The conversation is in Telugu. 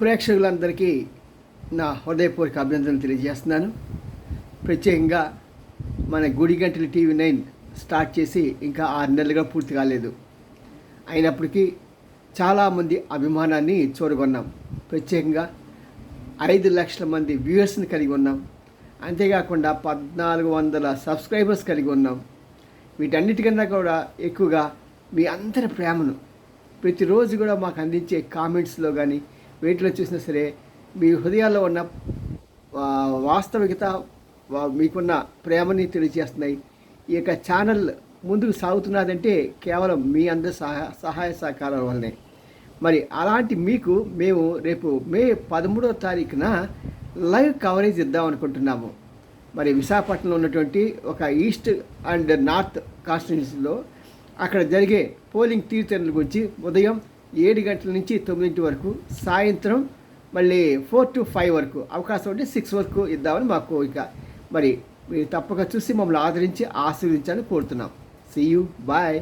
ప్రేక్షకులందరికీ నా హృదయపూర్వక అభినందనలు తెలియజేస్తున్నాను. ప్రత్యేకంగా మన గుడి గంటల టీవీ నైన్ స్టార్ట్ చేసి ఇంకా ఆరు నెలలుగా పూర్తి కాలేదు. అయినప్పటికీ చాలామంది అభిమానాన్ని చూరగొన్నాం. ప్రత్యేకంగా ఐదు లక్షల మంది వ్యూవర్స్ని కలిగి ఉన్నాం. అంతేకాకుండా పద్నాలుగు వందల సబ్స్క్రైబర్స్ కలిగి ఉన్నాం. వీటన్నిటికన్నా కూడా ఎక్కువగా మీ అందరి ప్రేమను ప్రతిరోజు కూడా మాకు అందించే కామెంట్స్లో కానీ వీటిలో చూసినా సరే మీ హృదయాల్లో ఉన్న వాస్తవికత మీకున్న ప్రేమని తెలియజేస్తున్నాయి. ఈ యొక్క ఛానల్ ముందుకు సాగుతున్నదంటే కేవలం మీ అందరి సహాయ సహాయ సహకారాల వల్లనే. మరి అలాంటి మీకు మేము రేపు మే పదమూడవ తారీఖున లైవ్ కవరేజ్ ఇద్దాం అనుకుంటున్నాము. మరి విశాఖపట్నంలో ఉన్నటువంటి ఒక ఈస్ట్ అండ్ నార్త్ కాన్స్టిట్యున్సీలో అక్కడ జరిగే పోలింగ్ తీరుతెన్నుల గురించి ఉదయం ఏడు గంటల నుంచి తొమ్మిదింటి వరకు సాయంత్రం మళ్ళీ ఫోర్ టు ఫైవ్ వరకు అవకాశం ఉంటే సిక్స్ వరకు ఇద్దామని మా కోరిక. మరి మీరు తప్పక చూసి మమ్మల్ని ఆదరించి ఆశీర్వదించాలని కోరుతున్నాం. See you bye